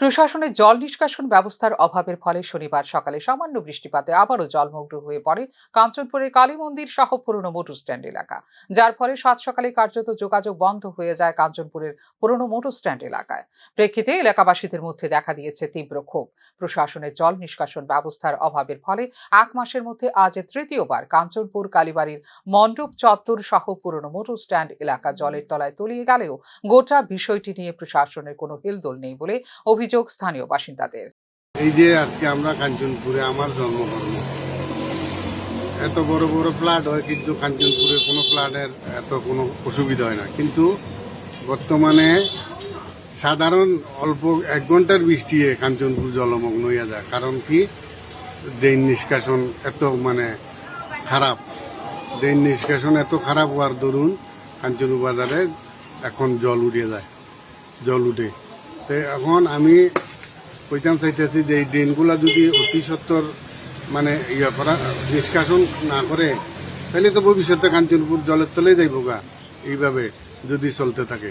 প্রশাসনের জল নিষ্কাশন ব্যবস্থার অভাবের ফলে শনিবার সকালে সামান্য বৃষ্টিপাতে আবারও জলমগ্ন হয়ে পড়ে কাঞ্চনপুরের কালী মন্দির সহ পুরনো মোটর স্ট্যান্ড এলাকা। যার ফলে সাত সকালে কার্যত যোগাযোগ বন্ধ হয়ে যায় কাঞ্চনপুরের পুরনো মোটর স্ট্যান্ড এলাকায়। প্রেক্ষিতে এলাকাবাসীদের মধ্যে দেখা দিয়েছে তীব্র ক্ষোভ। প্রশাসনের জল নিষ্কাশন ব্যবস্থার অভাবের ফলে এক মাসের মধ্যে আজ তৃতীয়বার কাঞ্চনপুর, কালীবাড়ির মণ্ডপ চত্বর সহ পুরনো মোটর স্ট্যান্ড এলাকা জলের তলায় তলিয়ে গেলেও গোটা বিষয়টি নিয়ে প্রশাসনের কোনো হেলদোল নেই বলে অভিযোগ স্থানীয় বাসিন্দাদের। এই যে আজকে আমরা কাঞ্চনপুরে আমার জন্মকর্ম এত বড় বড় ফ্লাড হয় কিন্তু কাঞ্চনপুরে কোনো ফ্লাডের এত কোনো অসুবিধা হয় না। কিন্তু বর্তমানে সাধারণ অল্প এক ঘণ্টার বৃষ্টি কাঞ্চনপুর জলমগ্ন হয়ে যায়। কারণ কি? ড্রেন নিষ্কাশন এত মানে খারাপ। ড্রেন নিষ্কাশন এত খারাপ হওয়ার দরুন কাঞ্চনপুর বাজারে এখন জল উড়িয়ে যায়। জল উঠে। তো এখন আমি কইতাম চাইতেছি যে এই ড্রেনগুলা যদি অতি সত্তর মানে ইয়ে করা, নিষ্কাশন না করে, তাহলে তো ভবিষ্যতে কাঞ্চনপুর জলের তলেই যাইব গা, এইভাবে যদি চলতে থাকে।